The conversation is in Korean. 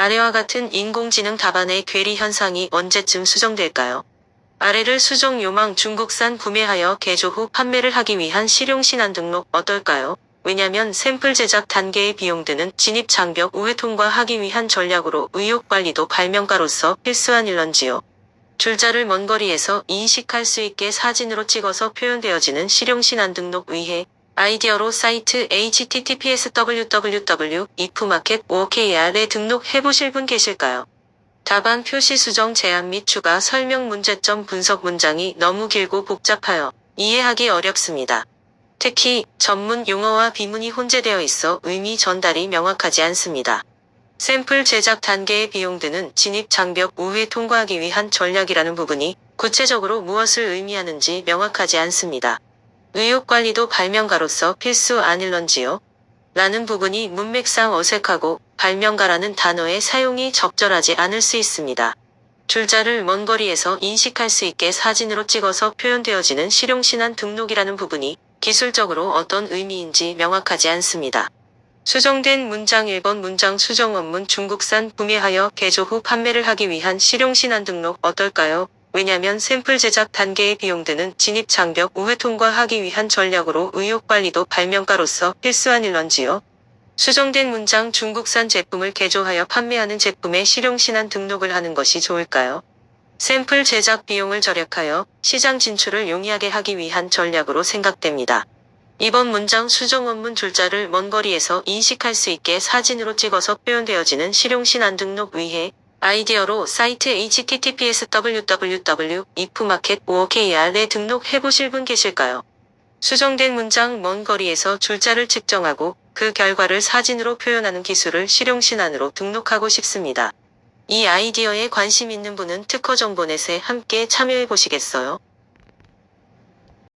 아래와 같은 인공지능 답안의 괴리 현상이 언제쯤 수정될까요? 아래를 수정 요망 중국산 구매하여 개조 후 판매를 하기 위한 실용 신안 등록 어떨까요? 왜냐면 샘플 제작 단계의 비용 드는 진입 장벽 우회 통과하기 위한 전략으로 의혹 관리도 발명가로서 필수한 일런지요. 줄자를 먼 거리에서 인식할 수 있게 사진으로 찍어서 표현되어지는 실용 신안 등록 의해 아이디어로 사이트 https www ifmarket OKR에 등록해 보실 분 계실까요? 답안 표시 수정 제한 및 추가 설명 문제점 분석 문장이 너무 길고 복잡하여 이해하기 어렵습니다. 특히 전문 용어와 비문이 혼재되어 있어 의미 전달이 명확하지 않습니다. 샘플 제작 단계의 비용 드는 진입 장벽 우회 통과하기 위한 전략이라는 부분이 구체적으로 무엇을 의미하는지 명확하지 않습니다. 의혹 관리도 발명가로서 필수 아닐런지요? 라는 부분이 문맥상 어색하고 발명가라는 단어의 사용이 적절하지 않을 수 있습니다. 줄자를 먼 거리에서 인식할 수 있게 사진으로 찍어서 표현되어지는 실용신안 등록이라는 부분이 기술적으로 어떤 의미인지 명확하지 않습니다. 수정된 문장 1번 문장 수정 원문 중국산 구매하여 개조 후 판매를 하기 위한 실용신안 등록 어떨까요? 왜냐면 샘플 제작 단계의 비용 드는 진입 장벽 우회 통과하기 위한 전략으로 의혹 관리도 발명가로서 필수한 일런지요. 수정된 문장 중국산 제품을 개조하여 판매하는 제품의 실용신안 등록을 하는 것이 좋을까요? 샘플 제작 비용을 절약하여 시장 진출을 용이하게 하기 위한 전략으로 생각됩니다. 이번 문장 수정 원문 줄자를 먼 거리에서 인식할 수 있게 사진으로 찍어서 표현되어지는 실용신안 등록 위해 아이디어로 사이트 https www ifmarket OKR에 등록해 보실 분 계실까요? 수정된 문장 먼 거리에서 줄자를 측정하고 그 결과를 사진으로 표현하는 기술을 실용신안으로 등록하고 싶습니다. 이 아이디어에 관심 있는 분은 특허 정보넷에 함께 참여해 보시겠어요?